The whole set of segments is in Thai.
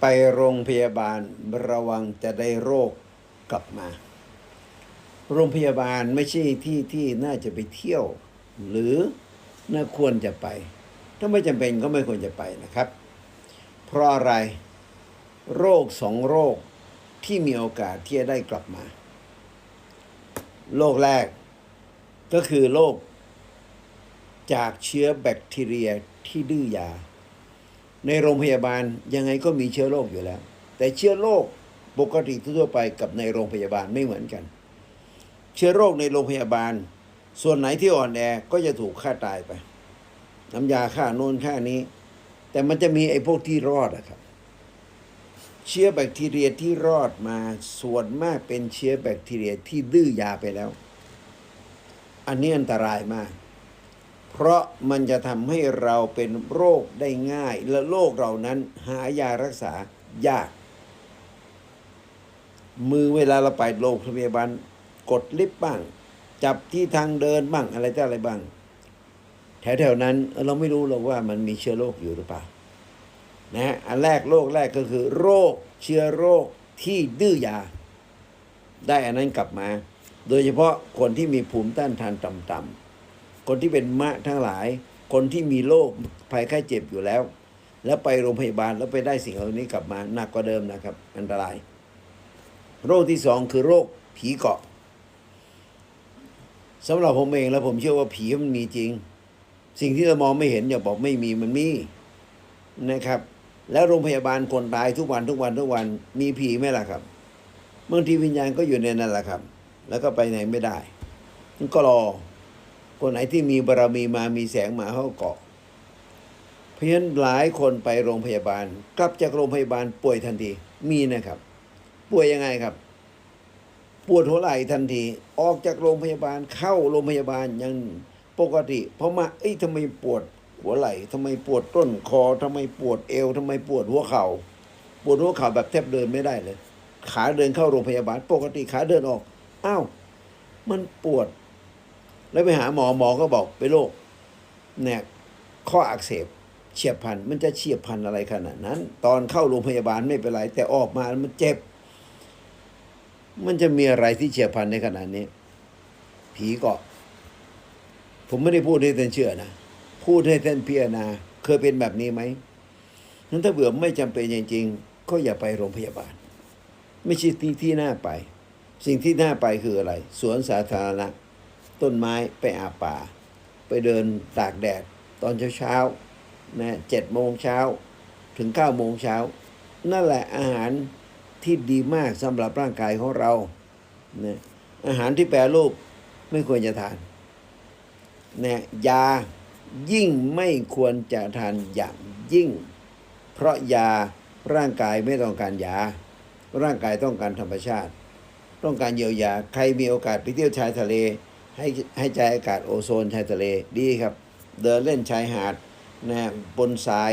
ไปโรงพยาบาลระวังจะได้โรคกลับมา โรงพยาบาลไม่ใช่ที่ที่น่าจะไปเที่ยว หรือน่าควรจะไป ถ้าไม่จำเป็นก็ไม่ควรจะไปนะครับ เพราะอะไรโรคสองโรคที่มีโอกาสที่จะได้กลับมา โรคแรกก็คือโรคจากเชื้อแบคทีเรียที่ดื้อยา ในโรงพยาบาลยังไงก็มีเชื้อโรคอยู่แล้ว แต่เชื้อโรคปกติทั่วไปกับในโรงพยาบาลไม่เหมือนกัน เชื้อโรคในโรงพยาบาล ส่วนไหนที่อ่อนแอก็จะถูกฆ่าตายไป น้ำยาฆ่าโน่นฆ่านี้ แต่มันจะมีไอ้พวกที่รอดอะครับ เชื้อแบคทีเรียที่รอดมาส่วนมากเป็นเชื้อแบคทีเรียที่ดื้อยาไปแล้ว อันนี้อันตรายมาก เพราะมันจะทำให้เราเป็นโรคได้ง่าย และโรคเรานั้นหายารักษายาก มือเวลาเราไปโรงพยาบาลกดลิฟต์บ้าง จับที่ทางเดินบ้างอะไรต่อะไรบ้าง แถวๆนั้นเราไม่รู้หรอกว่ามันมีเชื้อโรคอยู่หรือเปล่านะฮะอันแรกโรคแรกก็คือ โรคเชื้อโรคที่ดื้อยา ได้อันนั้นกลับมา โดยเฉพาะคนที่มีภูมิต้านทานต่ำๆ คนที่เป็นมะทั้งหลาย คนที่มีโรคภัยไข้เจ็บอยู่แล้ว แล้วไปโรงพยาบาลแล้วไปได้สิ่งเหล่านี้กลับมาหนักกว่าเดิมนะครับ อันตราย โรคที่สองคือโรคผีเกาะสำหรับผมเองแล้วผมเชื่อว่าผีมันมีจริง สิ่งที่เรามองไม่เห็นอย่าบอกไม่มีมันมีนะครับ แล้วโรงพยาบาลคนตายทุกวันทุกวันทุกวันมีผีไหมล่ะครับบางทีวิญญาณก็อยู่ในนั้นแหละครับ แล้วก็ไปไหนไม่ได้ก็รอ คนไหนที่มีบารมีมามีแสงมาเขาเกาะ เพราะฉะนั้นหลายคนไปโรงพยาบาล กลับจากโรงพยาบาลป่วยทันทีมีนะครับ ป่วยยังไงครับ ปวดหัวไหล่ทันที ออกจากโรงพยาบาลเข้าโรงพยาบาลยังปกติเพราะมาเอ้ยทำไมปวดหัวไหล่ทำไมปวดต้นคอทำไมปวดเอวทำไมปวดหัวเข่าปวดหัวเข่าแบบแทบเดินไม่ได้เลย ขาเดินเข้าโรงพยาบาล ปกติขาเดินออกอ้าวมันปวด แล้วไปหาหมอหมอก็บอกเป็นโรคเนี่ยข้ออักเสบเฉียบพันมันจะเฉียบพันอะไรขนาดนั้น ตอนเข้าโรงพยาบาลไม่เป็นไร แต่ออกมามันเจ็บ มันจะมีอะไรที่เฉียบพันในขนาดนี้ ผีเกาะ ผมไม่ได้พูดให้ท่านเชื่อนะพูดให้ท่านพิจารณาเคยเป็นแบบนี้ไหมนั้นถ้าเบื่อไม่จำเป็นจริงๆก็อย่าไปโรงพยาบาล ไม่ใช่ที่ที่น่าไป สิ่งที่น่าไปคืออะไร สวนสาธารณะ ต้นไม้ไปอาป่า ไปเดินตากแดดตอนเช้าเช้าๆนะเจ็ดโมงเช้าถึงเก้าโมงเช้า นั่นแหละอาหารที่ดีมากสำหรับร่างกายของเรานะอาหารที่แปรรูปไม่ควรจะทานเนี่ยยายิ่งไม่ควรจะทานอย่างยิ่ง เพราะยาร่างกายไม่ต้องการยา ร่างกายต้องการธรรมชาติ ต้องการเยียวยา ใครมีโอกาสไปเที่ยวชายทะเล ให้ให้ใจอากาศโอโซนชายทะเลดีครับ เดินเล่นชายหาดนะบนทราย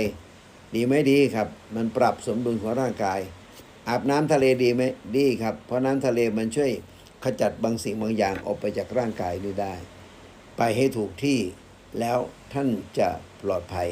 ดีไหมดีครับ มันปรับสมดุลของร่างกาย อาบน้ำทะเลดีไหมดีครับ เพราะน้ำทะเลมันช่วยขจัดบางสิ่งบางอย่างออกไปจากร่างกายนี้ได้ ไปให้ถูกที่แล้วท่านจะปลอดภัย